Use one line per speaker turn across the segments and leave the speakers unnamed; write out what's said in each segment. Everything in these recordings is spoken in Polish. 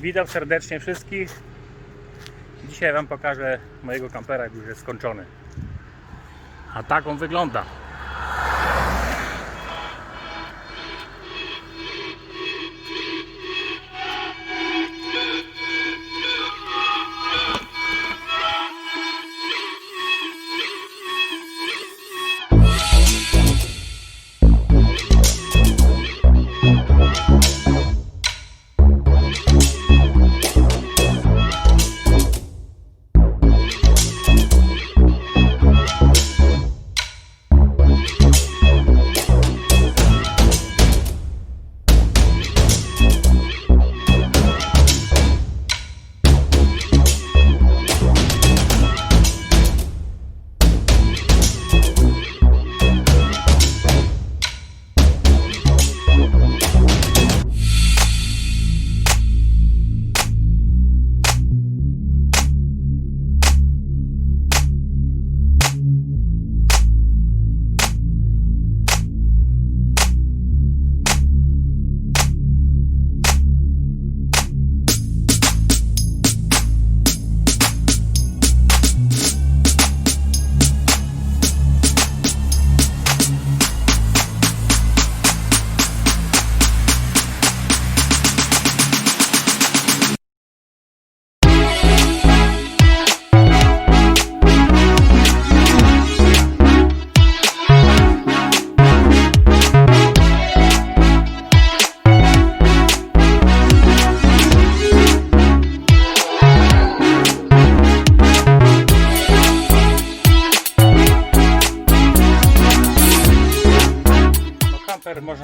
Witam serdecznie wszystkich. Dzisiaj Wam pokażę mojego kampera, już jest skończony. A tak on wygląda.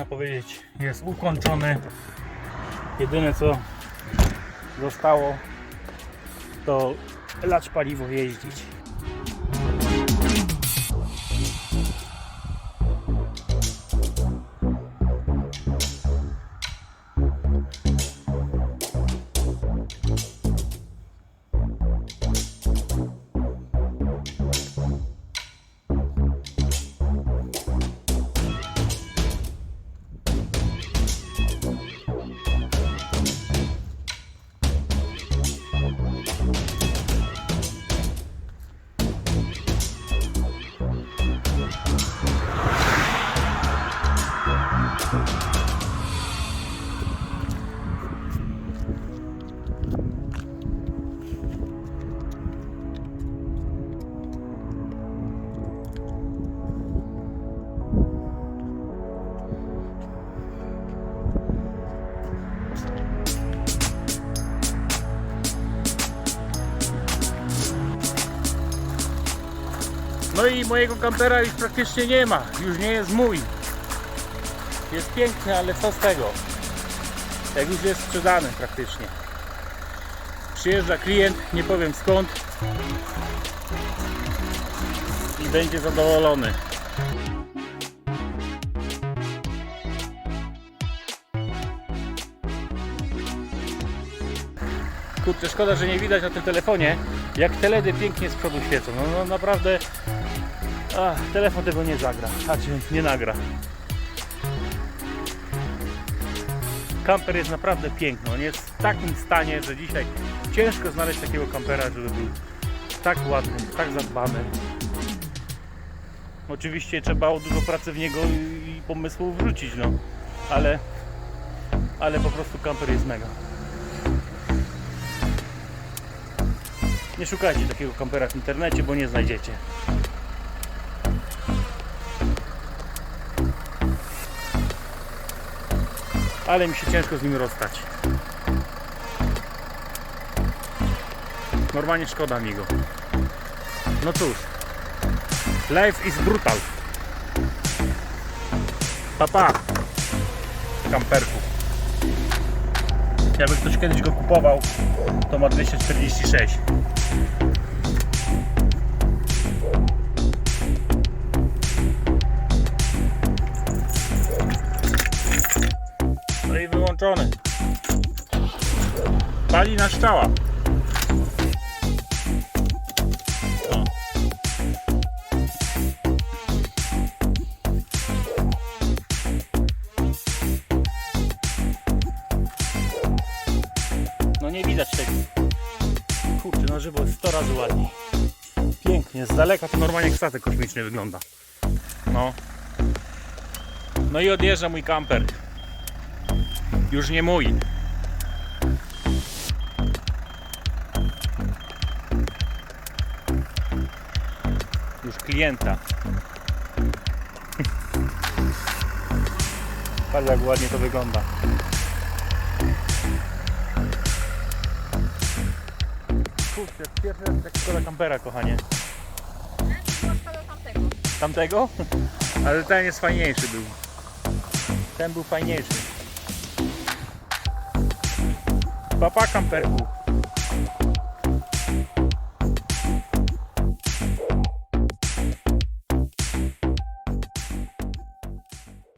Można powiedzieć jest ukończony. Jedyne co zostało to lać paliwo jeździć. No i mojego kampera już praktycznie nie ma. Już nie jest mój. Jest piękny, ale co z tego? Jak już jest sprzedany praktycznie. Przyjeżdża klient, nie powiem skąd. I będzie zadowolony. Kurczę, szkoda, że nie widać na tym telefonie, jak te LEDy pięknie z przodu świecą. No, no naprawdę, ach, telefon tego nie zagra, znaczy nie nagra. Kamper jest naprawdę piękny, on jest w takim stanie, że dzisiaj ciężko znaleźć takiego kampera, żeby był tak ładny, tak zadbany. Oczywiście trzeba dużo pracy w niego i pomysłów wrzucić, no, ale, ale po prostu kamper jest mega. Nie szukajcie takiego kampera w internecie, bo nie znajdziecie. Ale mi się ciężko z nim rozstać. Normalnie szkoda mi go. No cóż. Life is brutal. Papa. Kamperku. Jakby ktoś kiedyś go kupował, to ma 246. No i wyłączony. Pali na szczała. O. No Na żywo jest 100 razy ładniej. Pięknie, z daleka to normalnie jak statek kosmiczny wygląda. No. No i odjeżdża mój kamper. Już nie mój. Już klienta. Patrz jak ładnie to wygląda. Kurczę, pierwszy raz tak szkoda kampera, kochanie. Tamtego? Ale ten jest fajniejszy był. Ten był fajniejszy. Papa kamperku.